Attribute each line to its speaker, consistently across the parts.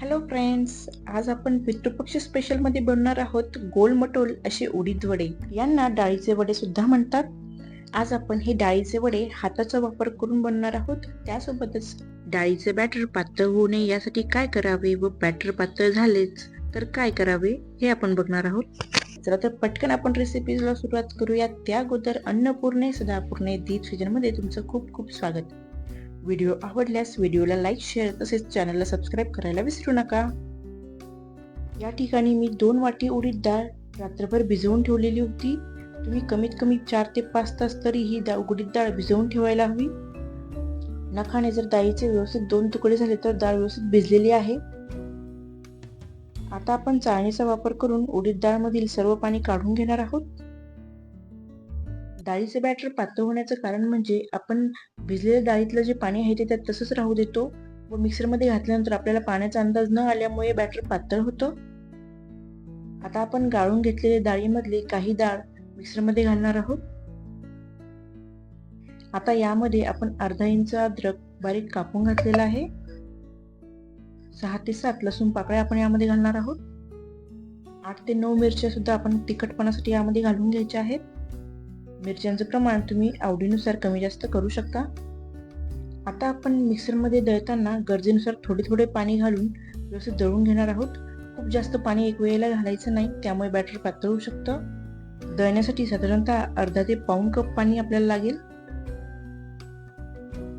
Speaker 1: Hello friends आज आपण पितृपक्ष स्पेशलमध्ये बनणार आहोत गोल मटोल असे उडीद वडे. यांना डाळीचे वडे सुद्धा म्हणतात. आज आपण हे डाळीचे वडे हाताचा वापर करून बनणार आहोत. त्यासोबतच डाळीचे बॅटर पातळ होऊ नये यासाठी काय करावे व बॅटर पातळ झालेच तर काय करावे हे आपण बघणार आहोत. चला तर पटकन आपण रेसिपीजला सुरुवात करूया. त्या अगोदर अन्नपूर्णे सदापूर्णे दीप सीजनमध्ये तुमचं खूप खूप स्वागत. व्हिडिओ आवडल्यास व्हिडिओला लाईक शेअर तसेच चॅनलला सबस्क्राईब करायला विसरू नका. या ठिकाणी मी दोन वाटी उडीद डाळ रात्रभर भिजवून ठेवलेली होती. तुम्ही कमीत कमी चार ते पाच तास तरी ही डाळ उडीद डाळ भिजवून ठेवायला हवी. नखाने जर डाळीचे व्यवस्थित दोन तुकडे झाले तर डाळ व्यवस्थित भिजलेली आहे. आता आपण चाळणीचा वापर करून उडीद डाळमधील सर्व पाणी काढून घेणार आहोत. डाळीचे बॅटर पातळ होण्याचं कारण म्हणजे आपण भिजलेल्या डाळीतलं जे पाणी आहे ते त्यात तसंच राहू देतो व मिक्सरमध्ये घातल्यानंतर आपल्याला पाण्याचा अंदाज न आल्यामुळे बॅटर पातळ होतं. आता आपण गाळून घेतलेल्या डाळीमधले काही डाळ मिक्सरमध्ये घालणार आहोत. आता यामध्ये आपण अर्धा इंच अद्रक बारीक कापून घातलेला आहे. सहा ते सात लसूण पाकळ्या आपण यामध्ये घालणार आहोत. आठ ते नऊ मिरच्या सुद्धा आपण तिखटपणासाठी यामध्ये घालून घ्यायच्या आहेत. मिरच्यांचं प्रमाण तुम्ही आवडीनुसार कमी जास्त करू शकता. आता आपण मिक्सरमध्ये दळताना गरजेनुसार थोडे थोडे पाणी घालून व्यवस्थित दळून घेणार आहोत. खूप जास्त पाणी एक वेळेला घालायचं नाही त्यामुळे बॅटर पातळ होऊ शकतं. दळण्यासाठी साधारणतः अर्धा ते पाऊण कप पाणी आपल्याला लागेल.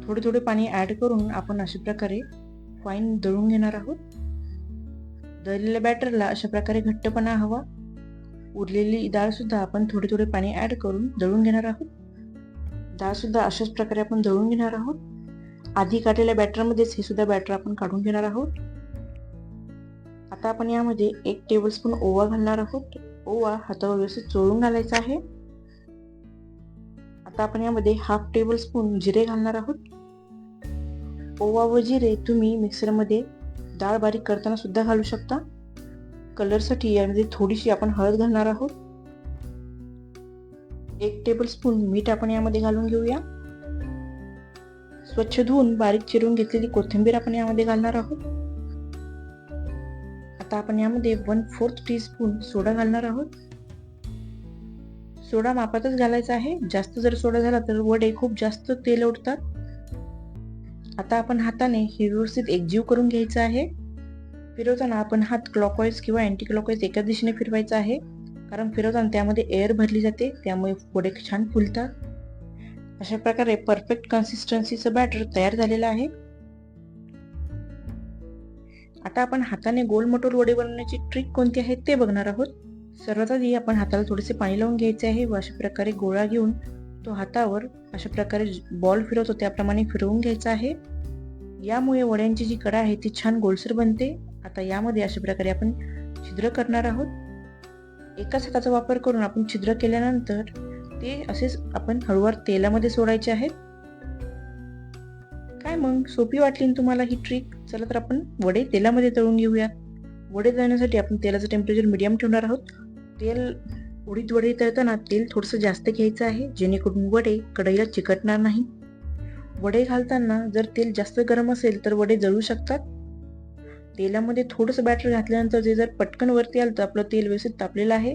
Speaker 1: थोडे थोडे पाणी ॲड करून आपण अशा प्रकारे फाईन दळून घेणार आहोत. दळलेल्या बॅटरला अशा प्रकारे घट्टपणा हवा. उरलेली डाळसुद्धा आपण थोडे थोडे पाणी ॲड करून दळून घेणार आहोत. डाळसुद्धा अशाच प्रकारे आपण दळून घेणार आहोत. आधी काढलेल्या बॅटरमध्येच हे सुद्धा बॅटर आपण काढून घेणार आहोत. आता आपण यामध्ये एक टेबलस्पून ओवा घालणार आहोत. ओवा हातावर व्यवस्थित चोळून घालायचा आहे. आता आपण यामध्ये हाफ टेबलस्पून जिरे घालणार आहोत. ओवा व जिरे तुम्ही मिक्सरमध्ये डाळ बारीक करताना सुद्धा घालू शकता. कलरसाठी यामध्ये थोडीशी आपण हळद घालणार आहोत. एक टेबल स्पून मीठ आपण यामध्ये घालून घेऊया. स्वच्छ धुवून बारीक चिरून घेतलेली कोथिंबीर आपण यामध्ये घालणार आहोत. आता आपण यामध्ये one fourth teaspoon soda घालणार आहोत. सोडा मापातच घालायचा आहे. जास्त जर सोडा झाला तर वडे खूप जास्त तेल उठतात आता आपण हाताने हे व्यवस्थित एकजीव करून घ्यायचं आहे. फिरवताना आपण हात क्लॉकवाईज किंवा अँटी क्लॉकवाईज एका दिशेने फिरवायचा आहे. कारण फिरवताना त्यामध्ये एअर भरली जाते त्यामुळे वडे छान फुलतात. अशा प्रकारे परफेक्ट कन्सिस्टन्सीचं बॅटर तयार झालेलं आहे. आता आपण हाताने गोल मटोल वडे बनवण्याची ट्रिक कोणती आहे ते बघणार आहोत. सर्वात आधी आपण हाताला थोडेसे पाणी लावून घ्यायचे आहे व अशा प्रकारे गोळा घेऊन तो हातावर अशा प्रकारे बॉल फिरवतो त्याप्रमाणे फिरवून घ्यायचा आहे. यामुळे वड्यांची जी कडा आहे ती छान गोलसर बनते. आता यामध्ये अशा प्रकारे आपण छिद्र करणार आहोत. एकाच हाताचा वापर करून आपण छिद्र केल्यानंतर ते असेच आपण हळूवार तेलामध्ये सोडायचे आहेत. काय मग? सोपी वाटली ना तुम्हाला ही ट्रिक चला तर आपण वडे तेलामध्ये तळून घेऊया. वडे तळण्यासाठी आपण तेलाचं टेम्परेचर मिडियम ठेवणार आहोत. तेल उडीद वडे तळताना तेल थोडंसं जास्त घ्यायचं आहे जेणेकरून वडे कढईला चिकटणार नाही. वडे घालताना जर तेल जास्त गरम असेल तर वडे जळू शकतात. तेलामध्ये थोडंसं बॅटर घातल्यानंतर जे जर पटकन वरती आलं तर आपलं तेल व्यवस्थित तापलेलं आहे.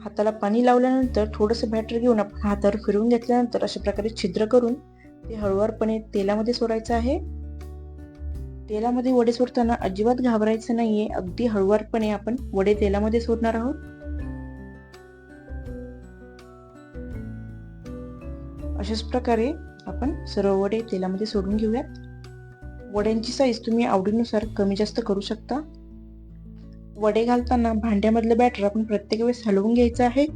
Speaker 1: हाताला पाणी लावल्यानंतर थोडंसं बॅटर घेऊन आपण हातावर फिरवून घेतल्यानंतर अशा प्रकारे छिद्र करून ते हळुवारपणे तेलामध्ये सोडायचं आहे. तेलामध्ये वडे सोडताना अजिबात घाबरायचं नाहीये. अगदी हळुवारपणे आपण वडे तेलामध्ये सोडणार आहोत. अशाच प्रकारे आपण सर्व वडे तेलामध्ये सोडून घेऊयात. वड्यांची साईज तुम्ही आवडीनुसार कमी जास्त करू शकता. वडे घालताना भांड्यामधलं बॅटर आपण प्रत्येक वेळेस हलवून घ्यायचं आहे.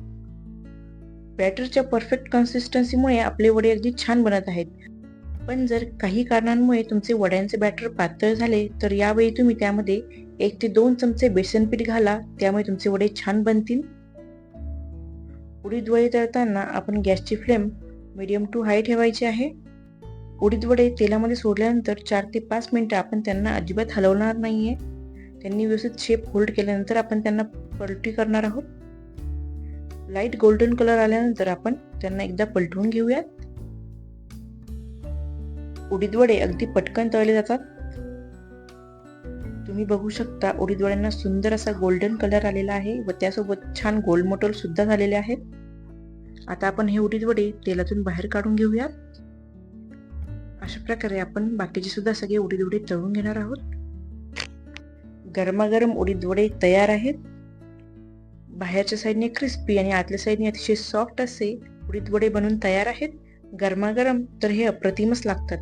Speaker 1: बॅटरच्या परफेक्ट कन्सिस्टन्सीमुळे आपले वडे अगदी छान बनत आहेत. पण जर काही कारणांमुळे तुमचे वड्यांचे बॅटर पातळ झाले तर यावेळी तुम्ही त्यामध्ये एक ते दोन चमचे बेसन पीठ घाला त्यामुळे तुमचे वडे छान बनतील. उडीद वडे तळताना आपण गॅसची फ्लेम मिडियम टू हाय ठेवायची आहे. उडीद वडे तेलामध्ये सोडल्यानंतर चार ते पाच मिनटं आपण त्यांना अजिबात हलवणार नाहीये. त्यांनी व्यवस्थित शेप होल्ड केल्यानंतर आपण त्यांना पलटी करणार आहोत. लाइट गोल्डन कलर आल्यानंतर आपण त्यांना एकदा पलटवून घेऊयात. उडीद वडे अगदी पटकन तळले जातात. तुम्ही बघू शकता उडीद वड्यांना सुंदर असा गोल्डन कलर आलेला आहे व त्यासोबत छान गोलमटोल सुद्धा झालेले आहेत. आता आपण हे उडीद वडे तेलातून बाहेर काढून घेऊयात. प्रकारे आपण बाकीचे सुद्धा सगळे उडीद वडे तळून घेणार आहोत. गरमागरम उडीद वडे तयार आहेत. बाहेरच्या साईडने क्रिस्पी आणि आतल्या साईडने अतिशय सॉफ्ट असे उडीद वडे बनवून तयार आहेत. गरमागरम तर हे अप्रतिमच लागतात.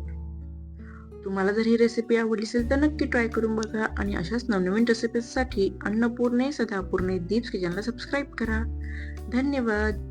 Speaker 1: तुम्हाला जर ही रेसिपी आवडली असेल तर नक्की ट्राय करून बघा आणि अशाच नवनवीन रेसिपीजसाठी अन्नपूर्णे सदापूर्णे दीप्स किचनला सबस्क्राईब करा. धन्यवाद.